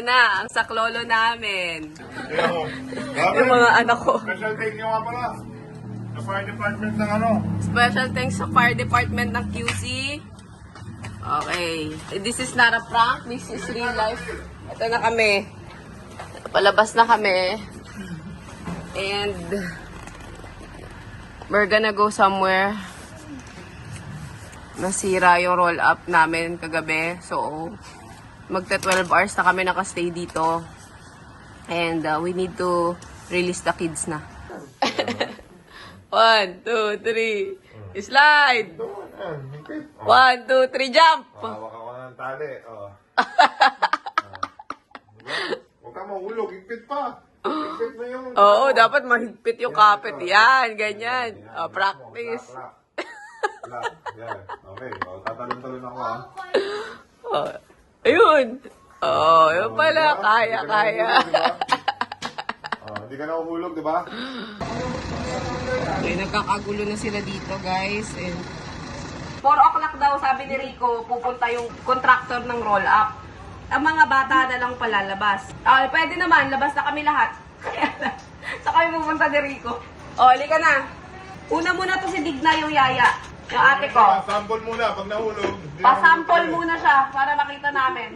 Na, ang saklolo namin. Yung mga anak ko. Special thank you nga pala. Sa fire department ng ano. Special thanks sa fire department ng QC. Okay. This is not a prank. This is real life. Ito na kami. Palabas na kami. And we're gonna go somewhere. Nasira yung roll up namin kagabi. So, magta 12 hours na kami nakastay dito. And uh, we need to release the kids na. One, two, three. Slide! Oh. One, two, three, jump! Hawak ako ng tali. Oh. Huwag ka mahulog. Higpit pa. Higpit na yung... Oo, dapat mahigpit yung kapit. Yan, ganyan. Oh, practice. Yan. Okay. Oh, tatalon-talon ako ha. Oh, ayun. Oh, yun Oh, pala. diba? Kaya, Hindi ka kaya. nahuhulog, diba? Oh, Hindi ka nahuhulog, di ba? Okay, nagkakagulo na sila dito, guys. And 4 o'clock daw, sabi ni Rico, pupunta yung contractor ng roll-up. Ang mga bata na lang palalabas. Ah, pwede naman, labas na kami lahat. Kaya lang, sa kami pupunta ni Rico. O, oh, ka na. Una muna to si Digna yung yaya. Yung ate ko. Sample muna. Pag nahulog. Pasample muna siya para makita namin.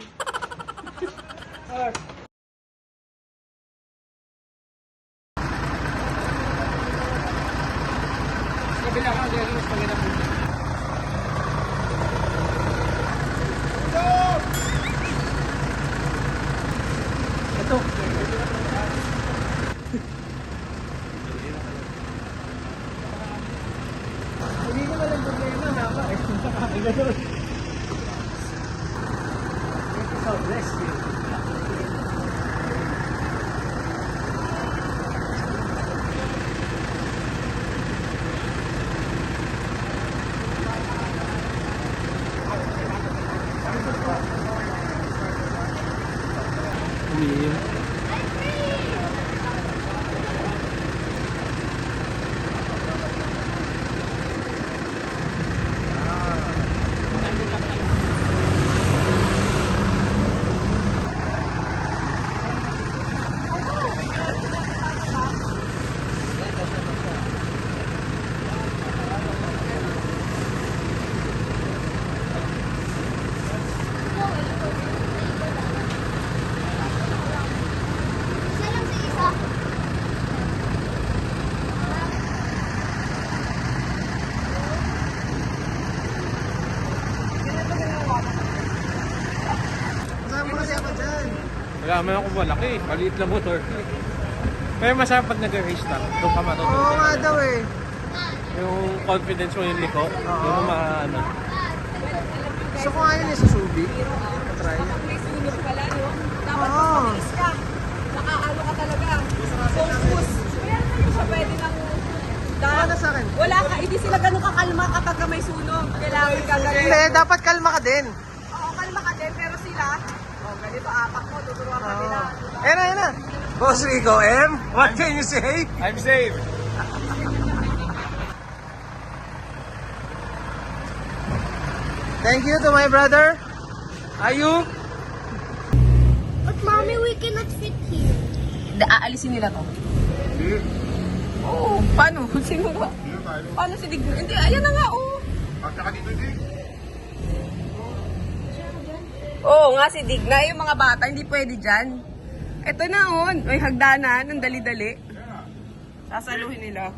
Thank you so much. Wala man ako malaki. Maliit na motor. Pero masarap pag nag-race na. Doon ka matutunan. Oo nga daw eh. Yung confidence mo yung liko. Yung ma ano. Gusto ko nga yun eh, susubi. Try. May sunog pala, no? Dapat Oo. mabilis ka. Nakaano ka talaga. Focus. Hindi siya pwede nang... Ano sa akin? Wala ka, hindi sila ganun kakalma kapag may sunog. Kailangan ka ganun. Hindi, dapat kalma ka din. Oo, kalma ka din, pero sila, ganito, apak mo, tuturuan ka nila. Ayan na, ayan na. Boss Rico M, what can you say? I'm safe. Thank you to my brother. Ayub. But mommy, we cannot fit here. Da, aalisin nila to. Oo, paano? Sino ba? Paano si Digno? Hindi, ayan na nga, oo. At saka dito din. Oo nga, si Digna, yung mga bata, hindi pwede dyan. Ito na, oh, may hagdanan, ang dali-dali. Sasaluhin nila.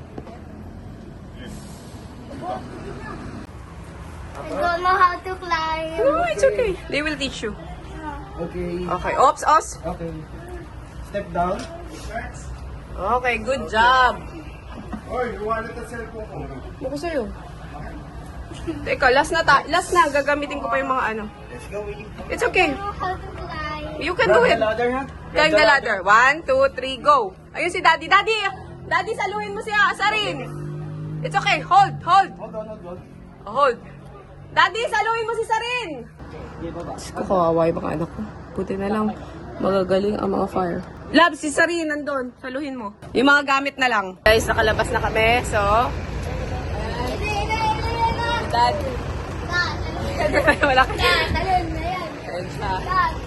I don't know how to climb. No, it's okay. They will teach you. Okay. Okay, ops, ops. Okay. Step down. Okay, good job. Oy, wallet at cellphone ko. Buko sa'yo. Teka, last na ta. Last na, gagamitin ko pa yung mga ano. Let's go. It's okay. Climb. You can do it. ladder ha? Climb the ladder. One, two, three, go. Ayun si Daddy. Daddy! Daddy, saluhin mo siya. Asarin. It's okay. Hold, hold. Hold on, hold on. Hold. Daddy, saluhin mo si Sarin. Kawawa yung mga anak ko. Buti na lang magagaling ang mga fire. Lab, si Sarin nandun. Saluhin mo. Yung mga gamit na lang. Guys, nakalabas na kami. So, Ito, ito, ito, ito. Dad. Dad, Wala ka. Dad, talon na yan. Ayan siya.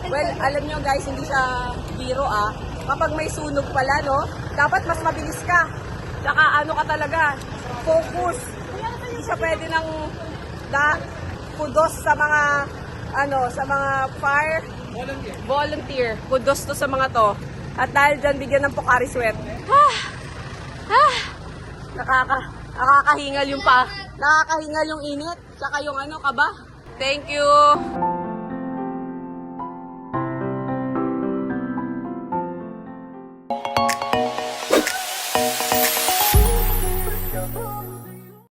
Well, alam nyo guys, hindi siya biro ah. Kapag may sunog pala, no? Dapat mas mabilis ka. Tsaka ano ka talaga, focus. Hindi siya pwede ng da, kudos sa mga ano, sa mga fire Volunteer. volunteer. Kudos to sa mga to. At dahil dyan, bigyan ng Pocari Sweat. Ah! Ah! Nakaka, nakakahingal yung pa. Nakakahingal yung init. Tsaka yung ano, kaba. Thank you.